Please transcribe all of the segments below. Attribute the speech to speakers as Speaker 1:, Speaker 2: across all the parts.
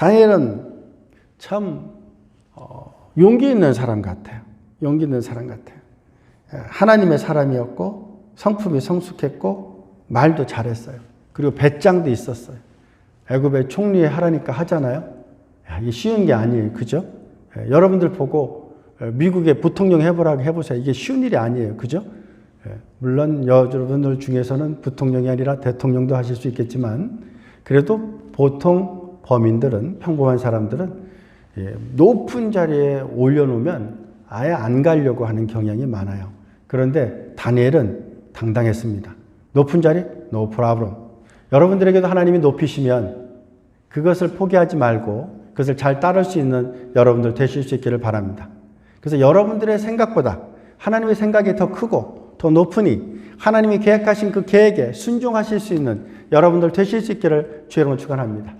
Speaker 1: 다니엘은 참 어, 용기 있는 사람 같아요. 용기 있는 사람 같아요. 예, 하나님의 사람이었고 성품이 성숙했고 말도 잘했어요. 그리고 배짱도 있었어요. 애굽의 총리에 하라니까 하잖아요. 야, 이게 쉬운 게 아니에요. 그죠? 예, 여러분들 보고 예, 미국의 부통령 해보라고 해보세요. 이게 쉬운 일이 아니에요. 그죠? 예, 물론 여러분들 중에서는 부통령이 아니라 대통령도 하실 수 있겠지만 그래도 보통 범인들은 평범한 사람들은 예, 높은 자리에 올려놓으면 아예 안 가려고 하는 경향이 많아요. 그런데 다니엘은 당당했습니다. 높은 자리? No problem. 여러분들에게도 하나님이 높이시면 그것을 포기하지 말고 그것을 잘 따를 수 있는 여러분들 되실 수 있기를 바랍니다. 그래서 여러분들의 생각보다 하나님의 생각이 더 크고 더 높으니 하나님이 계획하신 그 계획에 순종하실 수 있는 여러분들 되실 수 있기를 주의 이름으로 축원합니다.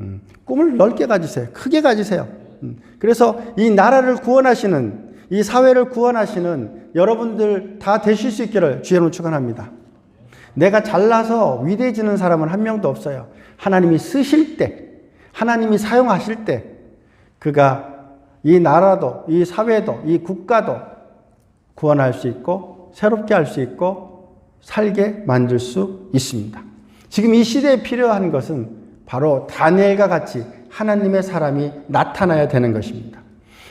Speaker 1: 음, 꿈을 넓게 가지세요. 크게 가지세요. 음, 그래서 이 나라를 구원하시는 이 사회를 구원하시는 여러분들 다 되실 수 있기를 주의 이름으로 축원합니다. 내가 잘나서 위대해지는 사람은 한 명도 없어요. 하나님이 쓰실 때, 하나님이 사용하실 때, 그가 이 나라도, 이 사회도, 이 국가도 구원할 수 있고, 새롭게 할 수 있고, 살게 만들 수 있습니다. 지금 이 시대에 필요한 것은 바로 다니엘과 같이 하나님의 사람이 나타나야 되는 것입니다.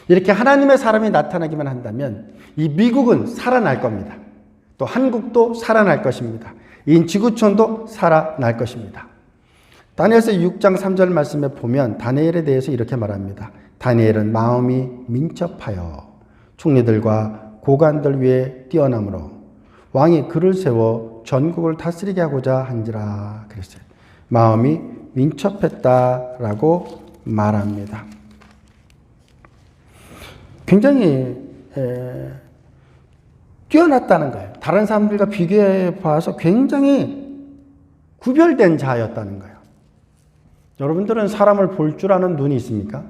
Speaker 1: 이렇게 하나님의 사람이 나타나기만 한다면 이 미국은 살아날 겁니다. 또 한국도 살아날 것입니다. 이 지구촌도 살아날 것입니다. 다니엘서 6장 3절 말씀에 보면 다니엘에 대해서 이렇게 말합니다. 다니엘은 마음이 민첩하여 총리들과 고관들 위에 뛰어남으로 왕이 그를 세워 전국을 다스리게 하고자 한지라 그랬어요. 마음이 민첩했다라고 말합니다. 굉장히 에, 뛰어났다는 거예요. 다른 사람들과 비교해 봐서 굉장히 구별된 자였다는 거예요. 여러분들은 사람을 볼 줄 아는 눈이 있습니까?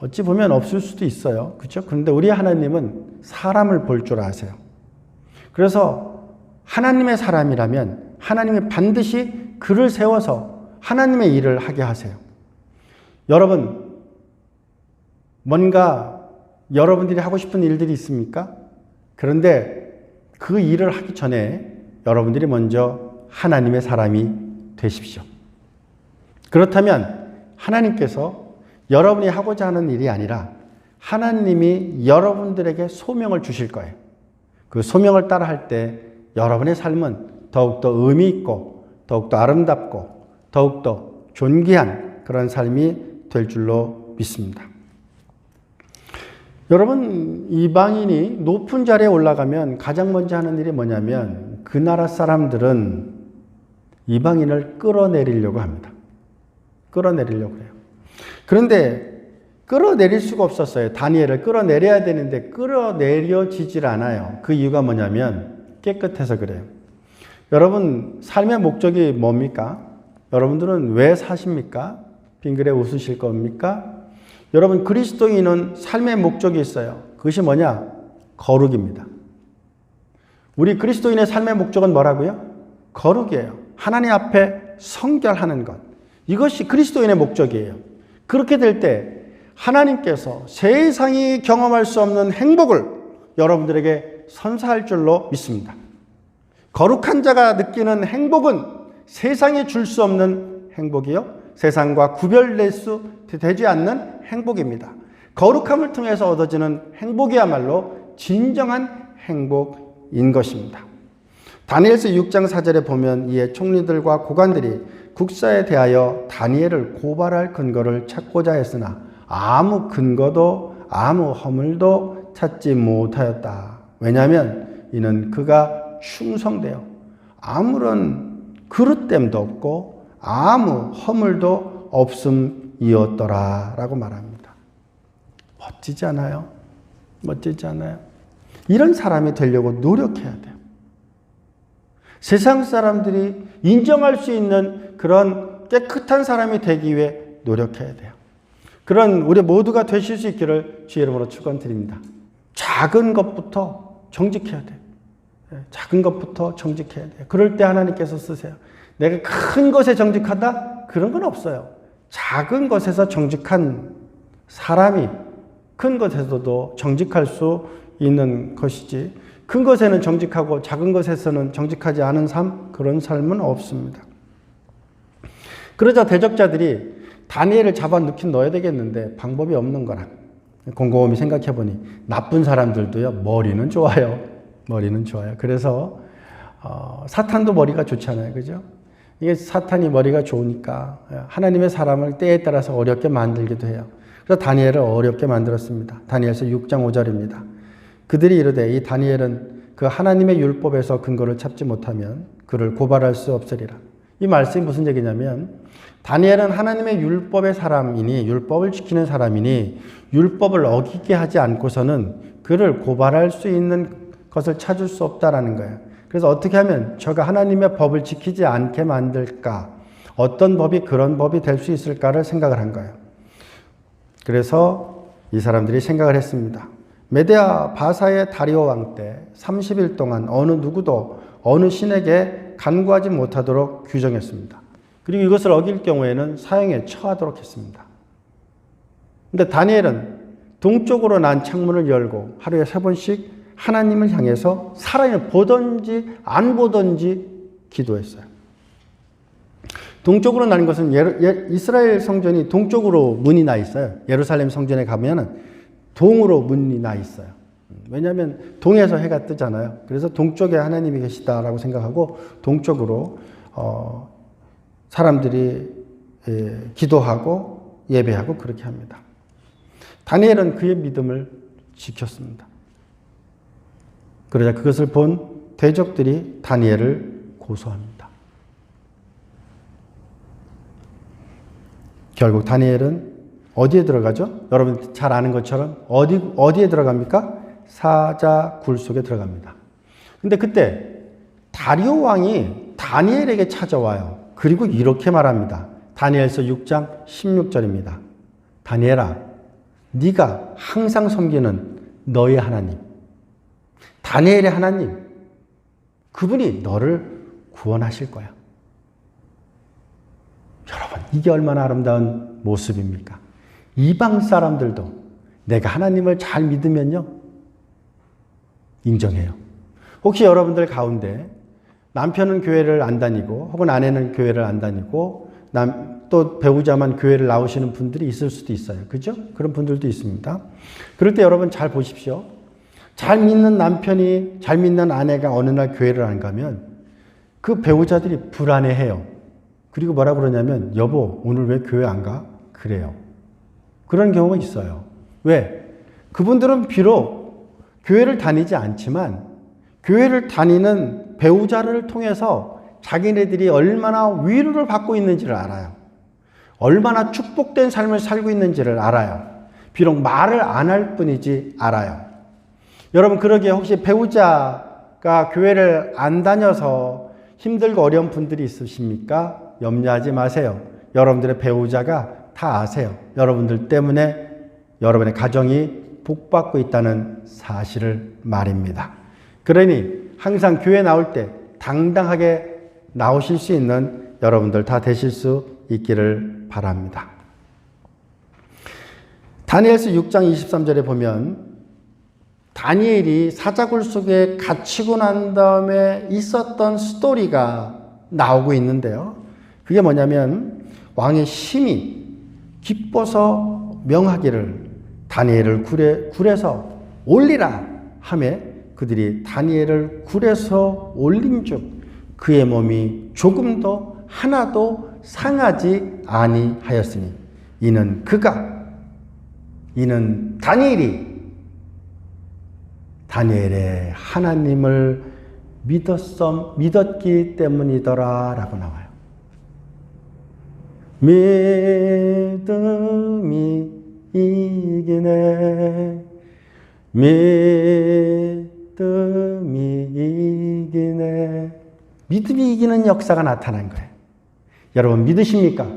Speaker 1: 어찌 보면 없을 수도 있어요. 그렇죠? 그런데 우리 하나님은 사람을 볼 줄 아세요. 그래서 하나님의 사람이라면 하나님이 반드시 그를 세워서 하나님의 일을 하게 하세요. 여러분, 뭔가 여러분들이 하고 싶은 일들이 있습니까? 그런데 그 일을 하기 전에 여러분들이 먼저 하나님의 사람이 되십시오. 그렇다면 하나님께서 여러분이 하고자 하는 일이 아니라 하나님이 여러분들에게 소명을 주실 거예요. 그 소명을 따라 할 때 여러분의 삶은 더욱더 의미 있고 더욱더 아름답고 더욱더 존귀한 그런 삶이 될 줄로 믿습니다. 여러분, 이방인이 높은 자리에 올라가면 가장 먼저 하는 일이 뭐냐면 그 나라 사람들은 이방인을 끌어내리려고 합니다. 끌어내리려고 해요. 그런데 끌어내릴 수가 없었어요. 다니엘을 끌어내려야 되는데 끌어내려지질 않아요. 그 이유가 뭐냐면 깨끗해서 그래요. 여러분, 삶의 목적이 뭡니까? 여러분들은 왜 사십니까? 빙그레 웃으실 겁니까? 여러분, 그리스도인은 삶의 목적이 있어요. 그것이 뭐냐? 거룩입니다. 우리 그리스도인의 삶의 목적은 뭐라고요? 거룩이에요. 하나님 앞에 성결하는 것. 이것이 그리스도인의 목적이에요. 그렇게 될 때 하나님께서 세상이 경험할 수 없는 행복을 여러분들에게 선사할 줄로 믿습니다. 거룩한 자가 느끼는 행복은 세상이 줄 수 없는 행복이요. 세상과 구별될 수 되지 않는 행복입니다. 거룩함을 통해서 얻어지는 행복이야말로 진정한 행복인 것입니다. 다니엘서 6장 4절에 보면 이에 총리들과 고관들이 국사에 대하여 다니엘을 고발할 근거를 찾고자 했으나 아무 근거도 아무 허물도 찾지 못하였다. 왜냐하면 이는 그가 충성되어 아무런 그릇됨도 없고 아무 허물도 없음이었더라 라고 말합니다. 멋지지 않아요? 멋지지 않아요? 이런 사람이 되려고 노력해야 돼요. 세상 사람들이 인정할 수 있는 그런 깨끗한 사람이 되기 위해 노력해야 돼요. 그런 우리 모두가 되실 수 있기를 주의 이름으로 축원드립니다. 작은 것부터 정직해야 돼요. 예, 작은 것부터 정직해야 돼요. 그럴 때 하나님께서 쓰세요. 내가 큰 것에 정직하다? 그런 건 없어요. 작은 것에서 정직한 사람이 큰 것에서도 정직할 수 있는 것이지 큰 것에는 정직하고 작은 것에서는 정직하지 않은 삶 그런 삶은 없습니다. 그러자 대적자들이 다니엘을 잡아 넣긴 넣어야 되겠는데 방법이 없는 거라. 곰곰이 생각해 보니 나쁜 사람들도요 머리는 좋아요. 머리는 좋아요. 그래서 어, 사탄도 머리가 좋잖아요, 그죠? 이게 사탄이 머리가 좋으니까 하나님의 사람을 때에 따라서 어렵게 만들기도 해요. 그래서 다니엘을 어렵게 만들었습니다. 다니엘서 6장 5절입니다. 그들이 이르되 이 다니엘은 그 하나님의 율법에서 근거를 찾지 못하면 그를 고발할 수 없으리라. 이 말씀이 무슨 얘기냐면 다니엘은 하나님의 율법의 사람이니 율법을 지키는 사람이니 율법을 어기게 하지 않고서는 그를 고발할 수 있는 것을 찾을 수 없다라는 거예요. 그래서 어떻게 하면 저가 하나님의 법을 지키지 않게 만들까? 어떤 법이 그런 법이 될 수 있을까를 생각을 한 거예요. 그래서 이 사람들이 생각을 했습니다. 메데아 바사의 다리오 왕 때 30일 동안 어느 누구도 어느 신에게 간구하지 못하도록 규정했습니다. 그리고 이것을 어길 경우에는 사형에 처하도록 했습니다. 근데 다니엘은 동쪽으로 난 창문을 열고 하루에 세 번씩 하나님을 향해서 살아있는 보든지 안 보든지 기도했어요. 동쪽으로 나는 것은 예, 이스라엘 성전이 동쪽으로 문이 나 있어요. 예루살렘 성전에 가면은 동으로 문이 나 있어요. 왜냐하면 동에서 해가 뜨잖아요. 그래서 동쪽에 하나님이 계시다라고 생각하고 동쪽으로 어, 사람들이 예, 기도하고 예배하고 그렇게 합니다. 다니엘은 그의 믿음을 지켰습니다. 그러자 그것을 본 대적들이 다니엘을 고소합니다. 결국 다니엘은 어디에 들어가죠? 여러분 잘 아는 것처럼 어디 어디에 들어갑니까? 사자 굴 속에 들어갑니다. 근데 그때 다리오 왕이 다니엘에게 찾아와요. 그리고 이렇게 말합니다. 다니엘서 6장 16절입니다. 다니엘아, 네가 항상 섬기는 너의 하나님 다니엘의 하나님, 그분이 너를 구원하실 거야. 여러분, 이게 얼마나 아름다운 모습입니까? 이방 사람들도 내가 하나님을 잘 믿으면요, 인정해요. 혹시 여러분들 가운데 남편은 교회를 안 다니고, 혹은 아내는 교회를 안 다니고, 남, 또 배우자만 교회를 나오시는 분들이 있을 수도 있어요. 그죠? 그런 분들도 있습니다. 그럴 때 여러분 잘 보십시오. 잘 믿는 남편이, 잘 믿는 아내가 어느 날 교회를 안 가면 그 배우자들이 불안해해요. 그리고 뭐라 그러냐면, 여보, 오늘 왜 교회 안 가? 그래요. 그런 경우가 있어요. 왜? 그분들은 비록 교회를 다니지 않지만, 교회를 다니는 배우자를 통해서 자기네들이 얼마나 위로를 받고 있는지를 알아요. 얼마나 축복된 삶을 살고 있는지를 알아요. 비록 말을 안 할 뿐이지 알아요. 여러분 그러기에 혹시 배우자가 교회를 안 다녀서 힘들고 어려운 분들이 있으십니까? 염려하지 마세요. 여러분들의 배우자가 다 아세요. 여러분들 때문에 여러분의 가정이 복받고 있다는 사실을 말입니다. 그러니 항상 교회 나올 때 당당하게 나오실 수 있는 여러분들 다 되실 수 있기를 바랍니다. 다니엘서 6장 23절에 보면 다니엘이 사자굴 속에 갇히고 난 다음에 있었던 스토리가 나오고 있는데요. 그게 뭐냐면 왕의 심이 기뻐서 명하기를 다니엘을 굴에, 굴에서 올리라 함에 그들이 다니엘을 굴에서 올린 즉 그의 몸이 조금도 하나도 상하지 아니하였으니 이는 그가 이는 다니엘이 다니엘의 하나님을 믿었음, 믿었기 때문이더라 라고 나와요. 믿음이 이기네. 믿음이 이기네. 믿음이 이기는 역사가 나타난 거예요. 여러분 믿으십니까?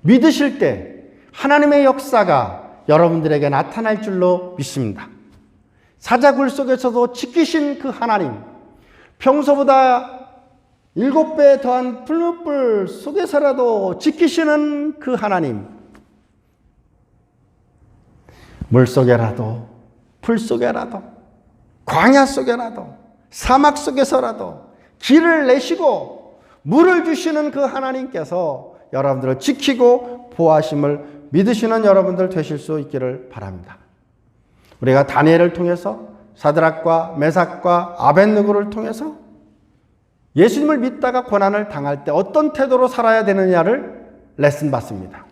Speaker 1: 믿으실 때 하나님의 역사가 여러분들에게 나타날 줄로 믿습니다. 사자굴 속에서도 지키신 그 하나님, 평소보다 일곱 배 더한 풀무불 속에서라도 지키시는 그 하나님, 물 속에라도, 풀 속에라도, 광야 속에라도, 사막 속에서라도 길을 내시고 물을 주시는 그 하나님께서 여러분들을 지키고 보호하심을 믿으시는 여러분들 되실 수 있기를 바랍니다. 우리가 다니엘을 통해서 사드락과 메삭과 아벤느고를 통해서 예수님을 믿다가 고난을 당할 때 어떤 태도로 살아야 되느냐를 레슨 받습니다.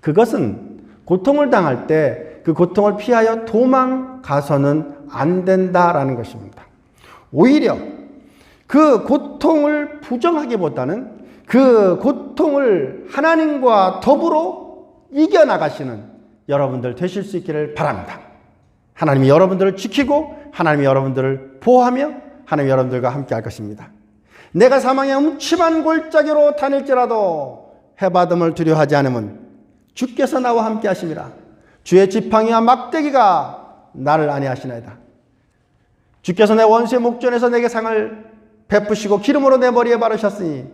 Speaker 1: 그것은 고통을 당할 때 그 고통을 피하여 도망가서는 안 된다라는 것입니다. 오히려 그 고통을 부정하기보다는 그 고통을 하나님과 더불어 이겨나가시는 여러분들 되실 수 있기를 바랍니다. 하나님이 여러분들을 지키고 하나님이 여러분들을 보호하며 하나님이 여러분들과 함께 할 것입니다. 내가 사망의 음침한 골짜기로 다닐지라도 해받음을 두려워하지 않으면 주께서 나와 함께 하심이라. 주의 지팡이와 막대기가 나를 안위하시나이다. 주께서 내 원수의 목전에서 내게 상을 베푸시고 기름으로 내 머리에 바르셨으니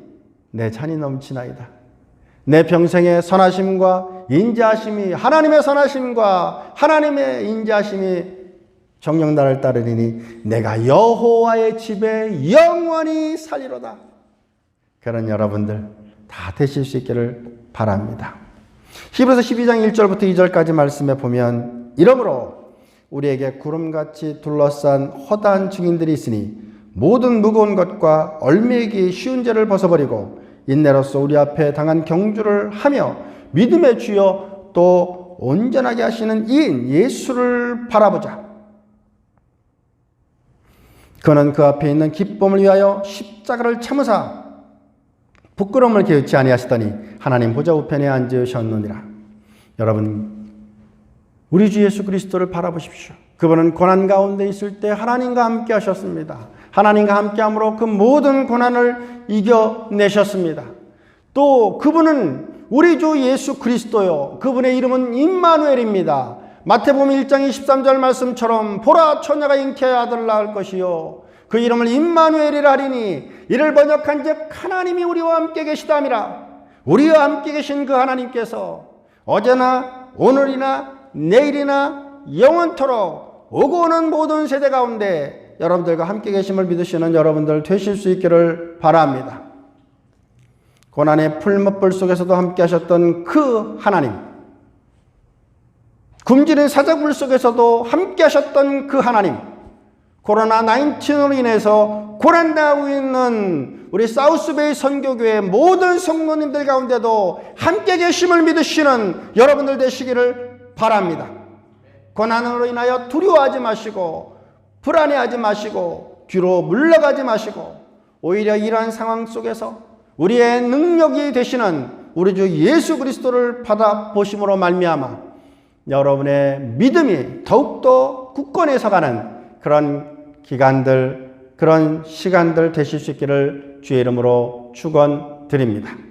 Speaker 1: 내 잔이 넘치나이다. 내 평생의 선하심과 인자하심이 하나님의 선하심과 하나님의 인자하심이 정령 나를 따르리니 내가 여호와의 집에 영원히 살리로다. 그런 여러분들 다 되실 수 있기를 바랍니다. 히브리서 12장 1절부터 2절까지 말씀에 보면 이러므로 우리에게 구름같이 둘러싼 허다한 증인들이 있으니 모든 무거운 것과 얼매기 쉬운 죄를 벗어버리고 인내로서 우리 앞에 당한 경주를 하며 믿음의 주여 또 온전하게 하시는 이인 예수를 바라보자. 그는 그 앞에 있는 기쁨을 위하여 십자가를 참으사 부끄러움을 개의치 아니하시더니 하나님 보좌 우편에 앉으셨느니라. 여러분 우리 주 예수 그리스도를 바라보십시오. 그분은 고난 가운데 있을 때 하나님과 함께 하셨습니다. 하나님과 함께 함으로 그 모든 고난을 이겨내셨습니다. 또 그분은 우리 주 예수 그리스도요. 그분의 이름은 임마누엘입니다. 마태복음 1장 23절 말씀처럼 보라 처녀가 잉태하여 아들을 낳을 것이요 그 이름을 임마누엘이라 하리니 이를 번역한즉 하나님이 우리와 함께 계시다미라 우리와 함께 계신 그 하나님께서 어제나 오늘이나 내일이나 영원토록 오고 오는 모든 세대 가운데 여러분들과 함께 계심을 믿으시는 여러분들 되실 수 있기를 바랍니다. 고난의 풀먹불 속에서도 함께 하셨던 그 하나님 굶주린 사자굴 속에서도 함께 하셨던 그 하나님, 코로나 19으로 인해서 고난당하고 있는 우리 사우스베이 선교교회 모든 성도님들 가운데도 함께 계심을 믿으시는 여러분들 되시기를 바랍니다. 고난으로 인하여 두려워하지 마시고, 불안해하지 마시고, 뒤로 물러가지 마시고, 오히려 이러한 상황 속에서 우리의 능력이 되시는 우리 주 예수 그리스도를 받아 보심으로 말미암아 여러분의 믿음이 더욱더 굳건해 서가는 그런 기간들, 그런 시간들 되실 수 있기를 주의 이름으로 축원드립니다.